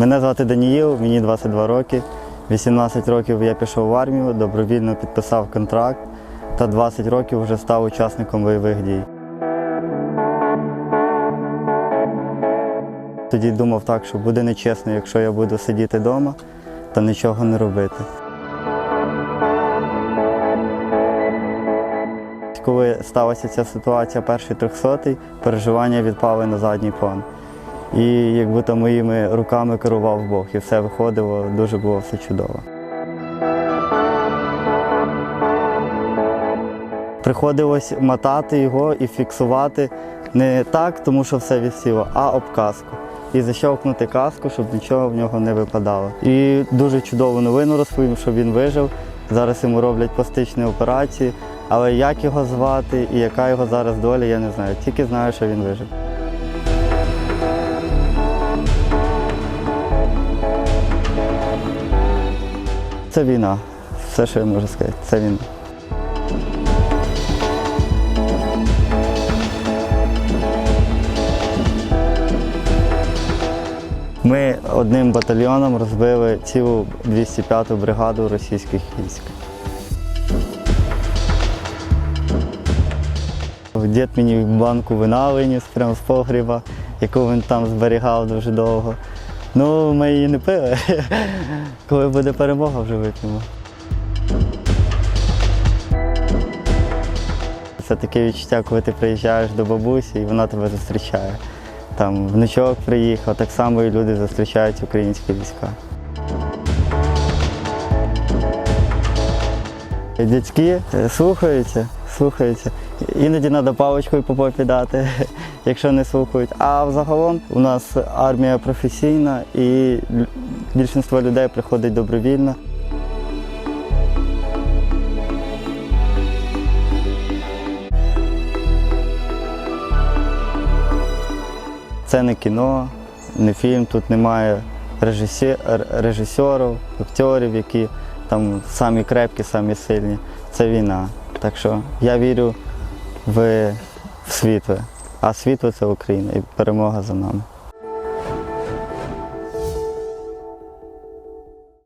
Мене звати Даніїл, мені 22 роки. 18 років я пішов в армію, добровільно підписав контракт та 20 років вже став учасником бойових дій. Тоді думав так, що буде нечесно, якщо я буду сидіти вдома та нічого не робити. Коли сталася ця ситуація, перший трьохсотий, переживання відпали на задній план. І якби то моїми руками керував Бог, і все виходило, дуже було все чудово. Приходилось мотати його і фіксувати не так, тому що все відсіло, а об каску. І защелкнути каску, щоб нічого в нього не випадало. І дуже чудову новину розповім, що він вижив. Зараз йому роблять пластичні операції, але як його звати і яка його зараз доля, я не знаю. Тільки знаю, що він вижив. Це війна. Все, що я можу сказати, це війна. Ми одним батальйоном розбили цілу 205-ту бригаду російських військ. Дід мені банку вина виніс прямо з погріба, яку він там зберігав дуже довго. Ну, ми її не пили. Коли буде перемога, вже вип'ємо. Це таке відчуття, коли ти приїжджаєш до бабусі і вона тебе зустрічає. Там внучок приїхав, так само і люди зустрічають українські війська. Дядьки е, слухаються, слухаються. Іноді треба паличкою по попі дати, якщо не слухають. А взагалом у нас армія професійна і більшість людей приходить добровільно. Це не кіно, не фільм, тут немає режисерів, акторів, які там самі крепкі, самі сильні. Це війна. Так що я вірю в, в світле. А світло це Україна і перемога за нами.